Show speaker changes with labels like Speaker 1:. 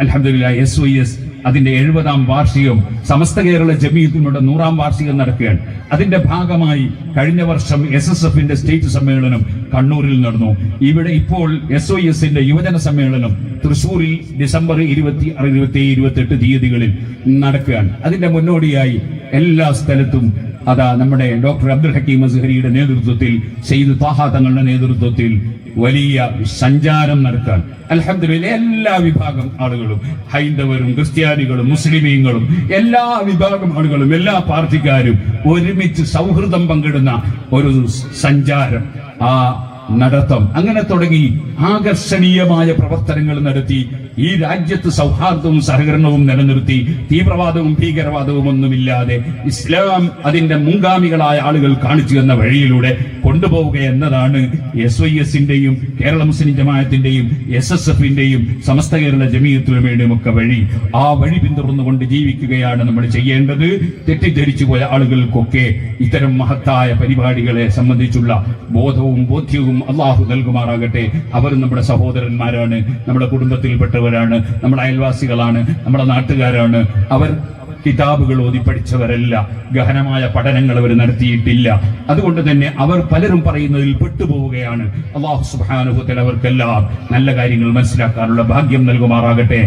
Speaker 1: അലഹദില്ല S O S അതിന്റെ എഴുപതാം വാർഷികം സമസ്ത കേരള ജമീയത്തിനോട് നൂറാം വാർഷികം നടക്കുകയാണ്. അതിന്റെ ഭാഗമായി കഴിഞ്ഞ വർഷം എസ് എസ് എഫിന്റെ സ്റ്റേറ്റ് സമ്മേളനം കണ്ണൂരിൽ നടന്നു. ഇവിടെ ഇപ്പോൾ എസ് ഒ എസിന്റെ യുവജന സമ്മേളനം തൃശൂരിൽ ഡിസംബർ ഇരുപത്തി ഇരുപത്തി ഇരുപത്തി എട്ട് തീയതികളിൽ നടക്കുകയാണ്. അതിന്റെ മുന്നോടിയായി എല്ലാ സ്ഥലത്തും അതാ നമ്മുടെ ഡോക്ടർ അബ്ദുൽ ഹക്കീം അസ്ഹരിയുടെ നേതൃത്വത്തിൽ സെയ്ദ് താഹ തങ്ങളുടെ നേതൃത്വത്തിൽ വലിയ സഞ്ചാരം നടത്താൻ. അലഹദില്ല എല്ലാ വിഭാഗം ആളുകളും ഹൈന്ദവരും ക്രിസ്ത്യാനികളും മുസ്ലിമീങ്ങളും എല്ലാ വിഭാഗം ആളുകളും എല്ലാ പാർട്ടിക്കാരും ഒരുമിച്ച് സൗഹൃദം പങ്കിടുന്ന ഒരു സഞ്ചാരം ആ നടത്തം. അങ്ങനെ തുടങ്ങി ആകർഷണീയമായ പ്രവർത്തനങ്ങൾ നടത്തി ഈ രാജ്യത്ത് സൗഹാർദ്ദവും സഹകരണവും നിലനിർത്തി തീവ്രവാദവും ഭീകരവാദവും ഒന്നുമില്ലാതെ ഇസ്ലാം അതിന്റെ മുൻഗാമികളായ ആളുകൾ കാണിച്ചു തന്ന വഴിയിലൂടെ കൊണ്ടുപോവുക എന്നതാണ് എസ് വൈ എസിന്റെയും കേരള മുസ്ലിം ജമാഅത്തിന്റെയും എസ് എസ് എഫിന്റെയും സമസ്ത കേരള ജമീയത്തുലമയുടെയും ഒക്കെ വഴി ആ വഴി പിന്തുടർന്നുകൊണ്ട് ജീവിക്കുകയാണ് നമ്മൾ ചെയ്യേണ്ടത്. തെറ്റിദ്ധരിച്ചു പോയ ആളുകൾക്കൊക്കെ ഇത്തരം മഹത്തായ പരിപാടികളെ സംബന്ധിച്ചുള്ള ബോധവും ബോധ്യവും അള്ളാഹു നൽകുമാറാകട്ടെ. അവർ നമ്മുടെ സഹോദരന്മാരാണ്. നമ്മുടെ കുടുംബത്തിൽപ്പെട്ടവരാണ് നമ്മുടെ അയൽവാസികളാണ് നമ്മുടെ നാട്ടുകാരാണ്. അവർ കിതാബുകൾ ഓതി പഠിച്ചവരല്ല ഗഹനമായ പഠനങ്ങൾ അവർ നടത്തിയിട്ടില്ല. അതുകൊണ്ട് തന്നെ അവർ പലരും പറയുന്നതിൽ പെട്ടുപോവുകയാണ്. അള്ളാഹു സുബാനുഭവത്തിൽ അവർക്കെല്ലാം നല്ല കാര്യങ്ങൾ മനസ്സിലാക്കാനുള്ള ഭാഗ്യം നൽകുമാറാകട്ടെ.